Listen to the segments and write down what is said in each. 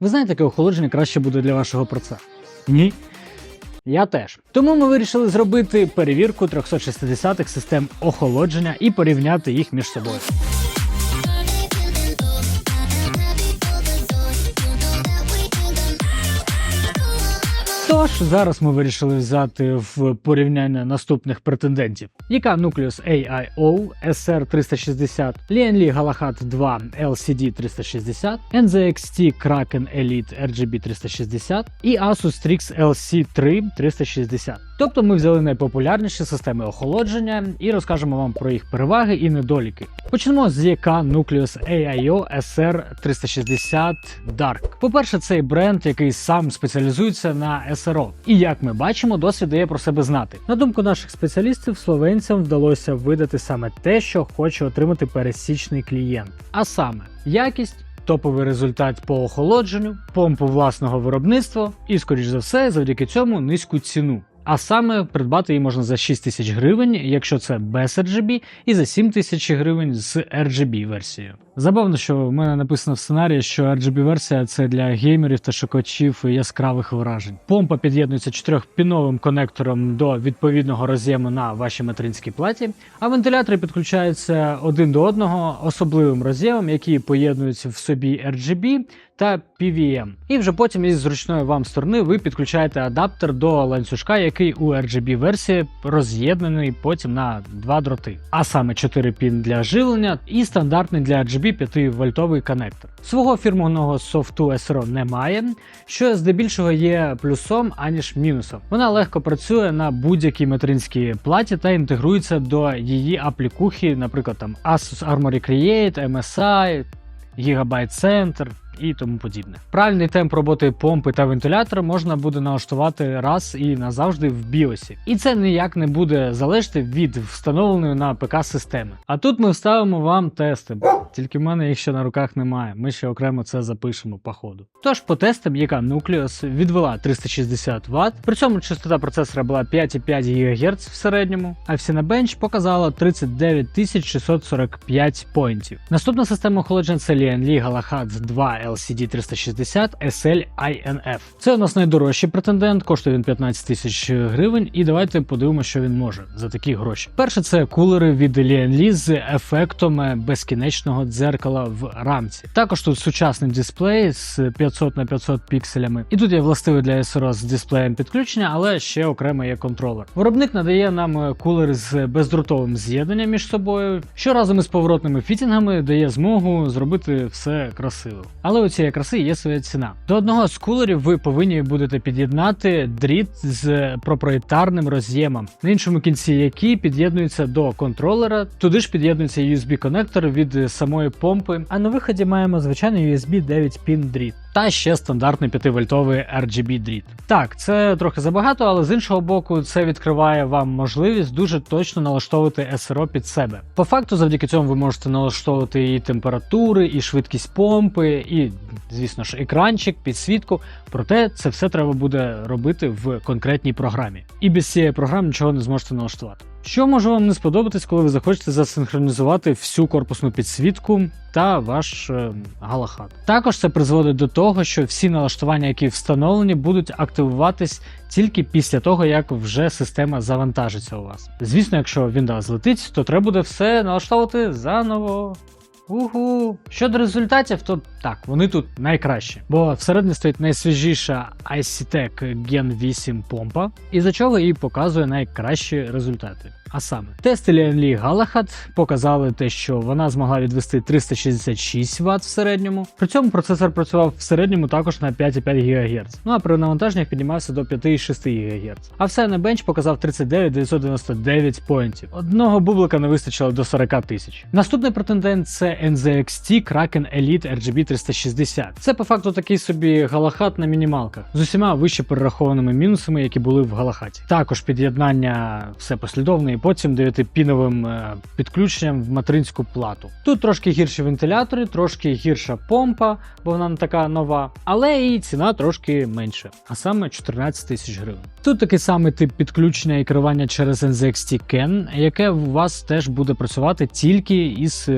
Ви знаєте, яке охолодження краще буде для вашого процесу? Ні. Я теж. Тому ми вирішили зробити перевірку 360 систем охолодження і порівняти їх між собою. Тож зараз ми вирішили взяти в порівняння наступних претендентів: яка Nucleus AIO SR360, Lienli Galahad 2 LCD 360, NZXT Kraken Elite RGB 360 і Asus Strix LC3 360. Тобто ми взяли найпопулярніші системи охолодження і розкажемо вам про їх переваги і недоліки. Почнемо з ЯК Nucleus AIO SR360 Dark. По-перше, цей бренд, який сам спеціалізується на СРО. І як ми бачимо, досвід дає про себе знати. На думку наших спеціалістів, словенцям вдалося видати саме те, що хоче отримати пересічний клієнт. А саме якість. Топовий результат по охолодженню, помпу власного виробництва і, скоріш за все, завдяки цьому низьку ціну. А саме придбати її можна за 6 тисяч гривень, якщо це без RGB, і за 7 тисяч гривень з RGB версією. Забавно, що в мене написано в сценарії, що RGB версія це для геймерів та шукачів яскравих вражень. Помпа під'єднується чотирьохпіновим конектором до відповідного роз'єму на вашій материнській платі, а вентилятори підключаються один до одного особливим роз'ємом, які поєднуються в собі RGB та PVM. І вже потім із зручної вам сторони ви підключаєте адаптер до ланцюжка, який у RGB версії роз'єднаний потім на два дроти, а саме 4 пін для живлення і стандартний для RGB 5 вольтовий коннектор. Свого фірмового софту SRO немає, що здебільшого є плюсом аніж мінусом. Вона легко працює на будь-якій материнській платі та інтегрується до її аплікухи, наприклад, там Asus Armory Create, MSI, Gigabyte Center і тому подібне. Правильний темп роботи помпи та вентилятора можна буде налаштувати раз і назавжди в біосі. І це ніяк не буде залежати від встановленої на ПК системи. А тут ми вставимо вам тести. Тільки в мене їх ще на руках немає. Ми ще окремо це запишемо по ходу. Тож по тестам, яка Nucleus відвела 360 Вт, при цьому частота процесора була 5,5 ГГц в середньому, а Cinebench показала 39 645 поінтів. Наступна система охолодження це Lienli Galahad 2 LCD 360 SL INF. Це у нас найдорожчий претендент, коштує він 15 тисяч гривень. І давайте подивимося, що він може за такі гроші. Перше, це кулери від Lienli з ефектом безкінечного дзеркала в рамці. Також тут сучасний дисплей з 500 на 500 пікселями. І тут є властивий для SRO з дисплеєм підключення, але ще окремо є контролер. Виробник надає нам кулери з бездротовим з'єднанням між собою, що разом із поворотними фітінгами дає змогу зробити все красиво. У цієї краси є своя ціна. До одного з кулерів ви повинні будете під'єднати дріт з проприєтарним роз'ємом, на іншому кінці який під'єднується до контролера. Туди ж під'єднується USB-конектор від самої помпи. А на виході маємо звичайний USB 9 пін дріт. Та ще стандартний 5-вольтовий RGB дріт. Так, це трохи забагато, але з іншого боку, це відкриває вам можливість дуже точно налаштовувати SRO під себе. По факту, завдяки цьому ви можете налаштовувати і температури, і швидкість помпи, і, звісно ж, екранчик, підсвітку. Проте це все треба буде робити в конкретній програмі. І без цієї програми нічого не зможете налаштувати. Що може вам не сподобатись, коли ви захочете засинхронізувати всю корпусну підсвітку та ваш е, галахат? Також це призводить до того, що всі налаштування, які встановлені, будуть активуватись тільки після того, як вже система завантажиться у вас. Звісно, якщо Windows злетить, то треба буде все налаштовувати заново. Угу. Щодо результатів, то так, вони тут найкращі. Бо всередині стоїть найсвіжіша ICTEC Gen 8 помпа, із-за чого і показує найкращі результати. А саме, тести Lienli Galahad показали те, що вона змогла відвести 366 Вт в середньому. При цьому процесор працював в середньому також на 5,5 ГГц. Ну а при навантаженнях піднімався до 5,6 ГГц. А все на бенч показав 39 999 поінтів. Одного бублика не вистачило до 40 тисяч. Наступний претендент це NZXT Kraken Elite RGB 360. Це по факту такий собі галахат на мінімалках з усіма вище перерахованими мінусами, які були в галахаті. Також під'єднання все послідовне і потім 9-піновим е, підключенням в материнську плату. Тут трошки гірші вентилятори, трошки гірша помпа, бо вона не така нова, але і ціна трошки менша, а саме 14 тисяч гривень. Тут такий самий тип підключення і керування через NZXT CAN, яке у вас теж буде працювати тільки із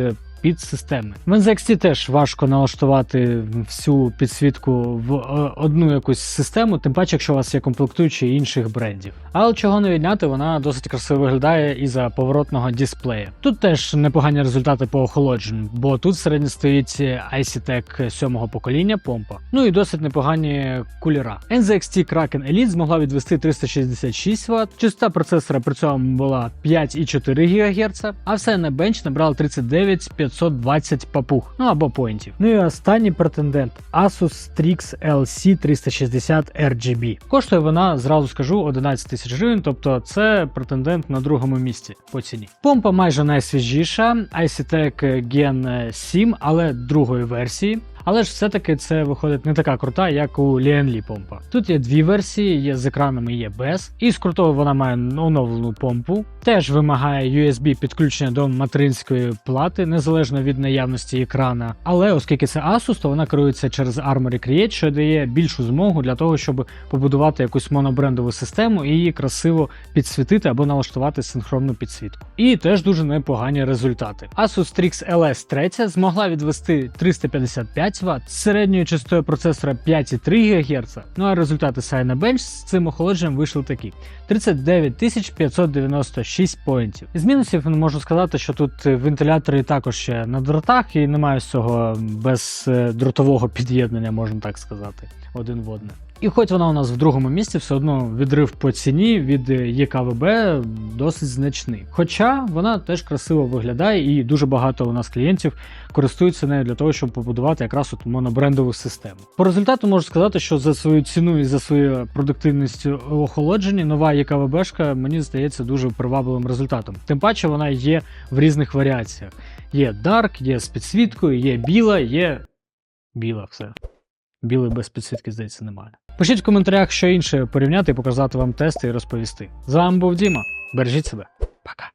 е, під системи. В NZXT теж важко налаштувати всю підсвітку в е, одну якусь систему, тим паче, якщо у вас є комплектуючі інших брендів. Але чого не відняти, вона досить красиво виглядає і за поворотного дисплея. Тут теж непогані результати по охолодженню, бо тут середньо стоїть ICTEC 7 покоління помпа. Ну і досить непогані кулера. NZXT Kraken Elite змогла відвести 366 Вт, частота процесора при цьому була 5,4 ГГц, а все на бенч набрало 39 520 папуг, ну або поінтів. Ну і останній претендент Asus Strix LC 360 RGB. Коштує вона, зразу скажу, 11 тисяч гривень, тобто це претендент на другому місці по ціні. Помпа майже найсвіжіша, ICTEC Gen 7, але другої версії. Але ж все-таки це виходить не така крута, як у Lienli помпа. Тут є дві версії, є з екранами, є без. І з крутого вона має оновлену помпу. Теж вимагає USB підключення до материнської плати, незалежно від наявності екрана. Але оскільки це Asus, то вона керується через Armory Create, що дає більшу змогу для того, щоб побудувати якусь монобрендову систему і її красиво підсвітити або налаштувати синхронну підсвітку. І теж дуже непогані результати. Asus Strix LS 3 змогла відвести 355 Вт з середньою частотою процесора 5,3 ГГц. Ну а результати Cinebench з цим охолодженням вийшли такі: 39 596 поінтів. З мінусів можу сказати, що тут вентилятори також ще на дротах і немає з цього бездротового під'єднання, можна так сказати, один в одне. І хоч вона у нас в другому місці, все одно відрив по ціні від ЄКВБ досить значний. Хоча вона теж красиво виглядає, і дуже багато у нас клієнтів користуються нею для того, щоб побудувати якраз от монобрендову систему. По результату можу сказати, що за свою ціну і за свою продуктивність охолодженні нова ЄКВБшка мені здається дуже привабливим результатом. Тим паче вона є в різних варіаціях. Є Dark, є з підсвіткою, є біла, є біла все. Білий без підсвітки, здається, немає. Пишіть в коментарях, що інше порівняти показати вам тести і розповісти. З вами був Діма. Бережіть себе. Пока.